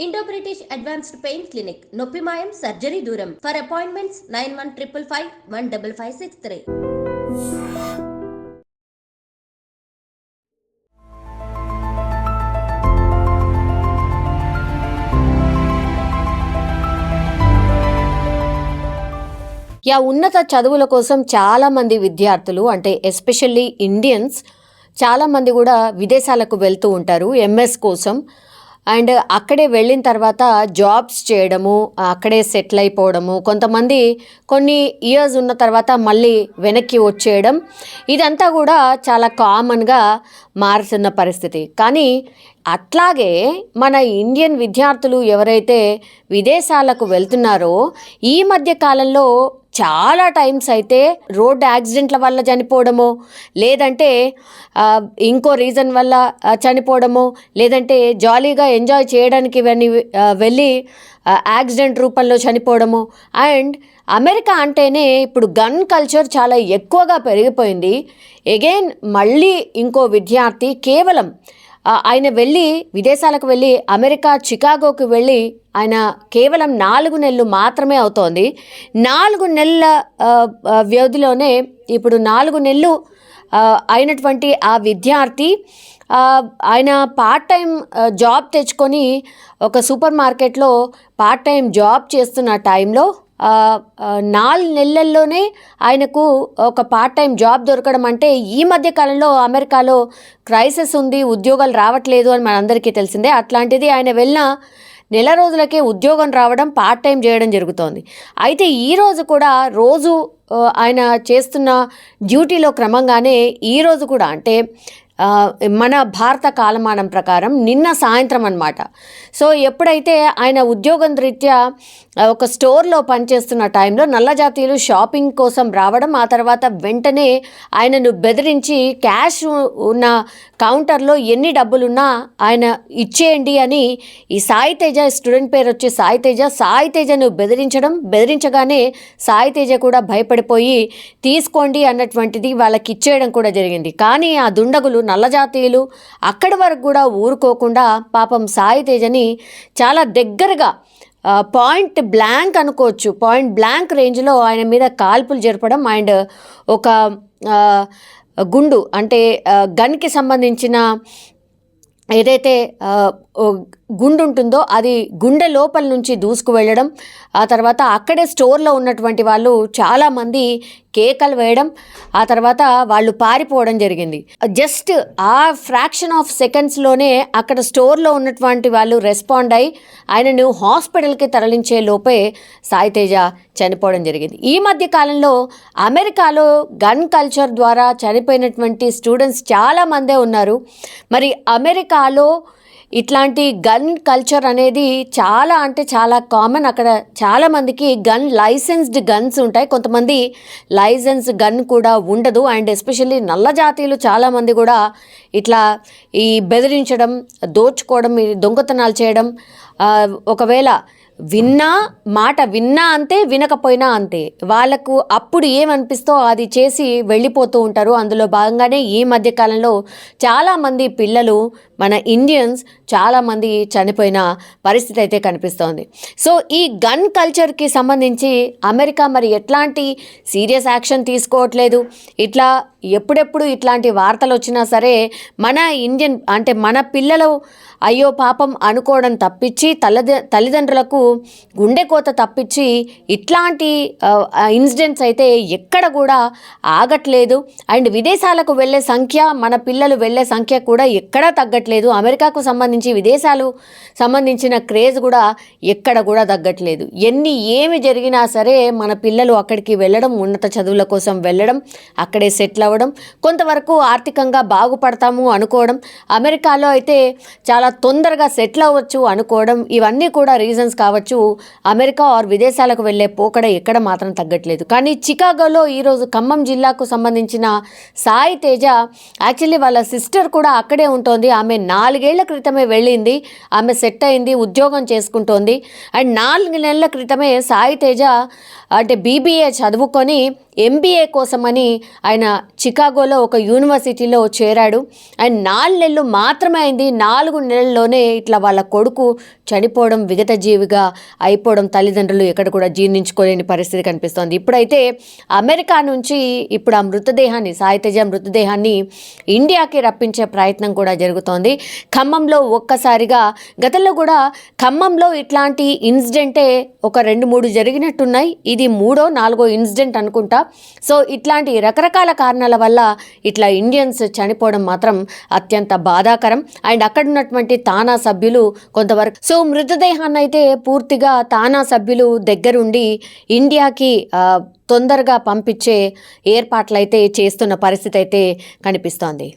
Indo British advanced pain clinic నొప్పి మాయం surgery దూరం for appointments nine one triple five one double five six three yeah ఉన్నత చదువుల కోసం చాలామంది విద్యార్థులు అంటే ఎస్పెషల్లీ ఇండియన్స్ చాలామంది కూడా విదేశాలకు వెళ్తూ ఉంటారు ఎంఎస్ కోసం. అండ్ అక్కడే వెళ్ళిన తర్వాత జాబ్స్ చేయడము అక్కడే సెటిల్ అయిపోవడము కొంతమంది కొన్ని ఇయర్స్ ఉన్న తర్వాత మళ్ళీ వెనక్కి వచ్చేయడం ఇదంతా కూడా చాలా కామన్గా మారుతున్న పరిస్థితి. కానీ అట్లాగే మన ఇండియన్ విద్యార్థులు ఎవరైతే విదేశాలకు వెళ్తున్నారో ఈ మధ్య కాలంలో చాలా టైమ్స్ అయితే రోడ్ యాక్సిడెంట్ల వల్ల చనిపోవడమో లేదంటే ఇంకో రీజన్ వల్ల చనిపోవడమో లేదంటే జాలీగా ఎంజాయ్ చేయడానికి వెళ్ళి వెళ్ళి యాక్సిడెంట్ రూపంలో చనిపోవడము. అండ్ అమెరికా అంటేనే ఇప్పుడు గన్ కల్చర్ చాలా ఎక్కువగా పెరిగిపోయింది. ఎగైన్ మళ్ళీ ఇంకో విద్యార్థి కేవలం ఆయన వెళ్ళి విదేశాలకు వెళ్ళి అమెరికా చికాగోకి వెళ్ళి ఆయన కేవలం నాలుగు నెలలు మాత్రమే అవుతోంది. నాలుగు నెలల వ్యవధిలోనే ఇప్పుడు నాలుగు నెలలు అయినటువంటి ఆ విద్యార్థి ఆయన పార్ట్ టైం జాబ్ తెచ్చుకొని ఒక సూపర్ మార్కెట్లో పార్ట్ టైం జాబ్ చేస్తున్న టైంలో నాలుగు నెలల్లోనే ఆయనకు ఒక పార్ట్ టైం జాబ్ దొరకడం అంటే ఈ మధ్య కాలంలో అమెరికాలో క్రైసిస్ ఉంది ఉద్యోగాలు రావట్లేదు అని మనందరికీ తెలిసిందే. అట్లాంటిది ఆయన వెళ్ళిన నెల రోజులకే ఉద్యోగం రావడం పార్ట్ టైం చేయడం జరుగుతోంది. అయితే ఈరోజు కూడా రోజు ఆయన చేస్తున్న డ్యూటీలో క్రమంగానే ఈరోజు కూడా అంటే మన భారత కాలమానం ప్రకారం నిన్న సాయంత్రం అన్నమాట. సో ఎప్పుడైతే ఆయన ఉద్యోగం రీత్యా ఒక స్టోర్లో పనిచేస్తున్న టైంలో నల్లజాతీయులు షాపింగ్ కోసం రావడం ఆ తర్వాత వెంటనే ఆయనను బెదిరించి క్యాష్ ఉన్న కౌంటర్లో ఎన్ని డబ్బులున్నా ఆయన ఇచ్చేయండి అని ఈ సాయి తేజ స్టూడెంట్ పేరు వచ్చి సాయి తేజ సాయి తేజను బెదిరించడం బెదిరించగానే సాయి తేజ కూడా భయపడిపోయి తీసుకోండి అన్నటువంటిది వాళ్ళకి ఇచ్చేయడం కూడా జరిగింది. కానీ ఆ దుండగులు నల్లజాతీయులు అక్కడి వరకు కూడా ఊరుకోకుండా పాపం సాయి తేజని చాలా దగ్గరగా పాయింట్ బ్లాంక్ అనుకోవచ్చు. పాయింట్ బ్లాంక్ రేంజ్లో ఆయన మీద కాల్పులు జరపడం అండ్ ఒక గుండు అంటే గన్కి సంబంధించిన ఏదైతే గుండు ఉంటుందో అది గుండె లోపల నుంచి దూసుకు వెళ్ళడం ఆ తర్వాత అక్కడే స్టోర్లో ఉన్నటువంటి వాళ్ళు చాలామంది కేకలు వేయడం ఆ తర్వాత వాళ్ళు పారిపోవడం జరిగింది. జస్ట్ ఆ ఫ్రాక్షన్ ఆఫ్ సెకండ్స్లోనే అక్కడ స్టోర్లో ఉన్నటువంటి వాళ్ళు రెస్పాండ్ అయి ఆయనను హాస్పిటల్కి తరలించే లోపే సాయితేజ చనిపోవడం జరిగింది. ఈ మధ్య కాలంలో అమెరికాలో గన్ కల్చర్ ద్వారా చనిపోయినటువంటి స్టూడెంట్స్ చాలామందే ఉన్నారు. మరి అమెరికాలో ఇట్లాంటి గన్ కల్చర్ అనేది చాలా అంటే చాలా కామన్ అక్కడ చాలామందికి గన్ లైసెన్స్డ్ గన్స్ ఉంటాయి. కొంతమంది లైసెన్స్ గన్ కూడా ఉండదు. అండ్ ఎస్పెషల్లీ నల్ల జాతీయులు చాలామంది కూడా ఇట్లా ఈ బెదిరించడం దోచుకోవడం దొంగతనాలు చేయడం ఒకవేళ విన్నా మాట విన్నా అంతే వినకపోయినా అంతే. వాళ్ళకు అప్పుడు ఏమనిపిస్తో అది చేసి వెళ్ళిపోతూ ఉంటారు. అందులో భాగంగానే ఈ మధ్య కాలంలో చాలామంది పిల్లలు మన ఇండియన్స్ చాలామంది చనిపోయిన పరిస్థితి అయితే కనిపిస్తోంది. సో ఈ గన్ కల్చర్కి సంబంధించి అమెరికా మరి ఎట్లాంటి సీరియస్ యాక్షన్ తీసుకోవట్లేదు. ఇట్లా ఎప్పుడెప్పుడు ఇట్లాంటి వార్తలు వచ్చినా సరే మన ఇండియన్ అంటే మన పిల్లలు అయ్యో పాపం అనుకోవడం తప్పించి తల్లిద తల్లిదండ్రులకు గుండె కోత తప్పించి ఇట్లాంటి ఇన్సిడెంట్స్ అయితే ఎక్కడ కూడా ఆగట్లేదు. అండ్ విదేశాలకు వెళ్ళే సంఖ్య మన పిల్లలు వెళ్ళే సంఖ్య కూడా ఎక్కడా తగ్గట్లేదు. అమెరికాకు సంబంధించి విదేశాలు సంబంధించిన క్రేజ్ కూడా ఎక్కడ కూడా తగ్గట్లేదు. ఎన్ని ఏమి జరిగినా సరే మన పిల్లలు అక్కడికి వెళ్ళడం ఉన్నత చదువుల కోసం వెళ్ళడం అక్కడే సెటిల్ అవ్వడం కొంతవరకు ఆర్థికంగా బాగుపడతాము అనుకోవడం అమెరికాలో అయితే చాలా తొందరగా సెటిల్ అవ్వచ్చు అనుకోవడం ఇవన్నీ కూడా రీజన్స్ కావచ్చు. అమెరికా ఆర్ విదేశాలకు వెళ్ళే పోకడ ఎక్కడ మాత్రం తగ్గట్లేదు. కానీ చికాగోలో ఈరోజు ఖమ్మం జిల్లాకు సంబంధించిన సాయి తేజ యాక్చువల్లీ వాళ్ళ సిస్టర్ కూడా అక్కడే ఉంటుంది. ఆమె నాలుగేళ్ళ క్రితమే వెళ్ళింది. ఆమె సెట్ అయింది ఉద్యోగం చేసుకుంటోంది. అండ్ నాలుగు నెలల క్రితమే సాయి తేజ అంటే బీబీఏ చదువుకొని ఎంబీఏ కోసమని ఆయన చికాగోలో ఒక యూనివర్సిటీలో చేరాడు. అండ్ నాలుగు నెలలు మాత్రమే అయింది. నాలుగు నెలలు నెలల్లోనే ఇట్లా వాళ్ళ కొడుకు చనిపోవడం విగత జీవిగా అయిపోవడం తల్లిదండ్రులు ఎక్కడ కూడా జీర్ణించుకోలేని పరిస్థితి కనిపిస్తోంది. ఇప్పుడైతే అమెరికా నుంచి ఇప్పుడు ఆ మృతదేహాన్ని సాయితేజ మృతదేహాన్ని ఇండియాకి రప్పించే ప్రయత్నం కూడా జరుగుతోంది. ఖమ్మంలో ఒక్కసారిగా గతంలో కూడా ఖమ్మంలో ఇట్లాంటి ఇన్సిడెంటే ఒక రెండు మూడు జరిగినట్టున్నాయి. ఇది మూడో నాలుగో ఇన్సిడెంట్ అనుకుంటా. సో ఇట్లాంటి రకరకాల కారణాల వల్ల ఇట్లా ఇండియన్స్ చనిపోవడం మాత్రం అత్యంత బాధాకరం. అండ్ అక్కడ ఉన్నటువంటి తానా సభ్యులు కొంతవరకు. సో మృతదేహాన్ని అయితే పూర్తిగా తానా సభ్యులు దగ్గరుండి ఇండియాకి తొందరగా పంపించే ఏర్పాట్లయితే చేస్తున్న పరిస్థితి అయితే కనిపిస్తోంది.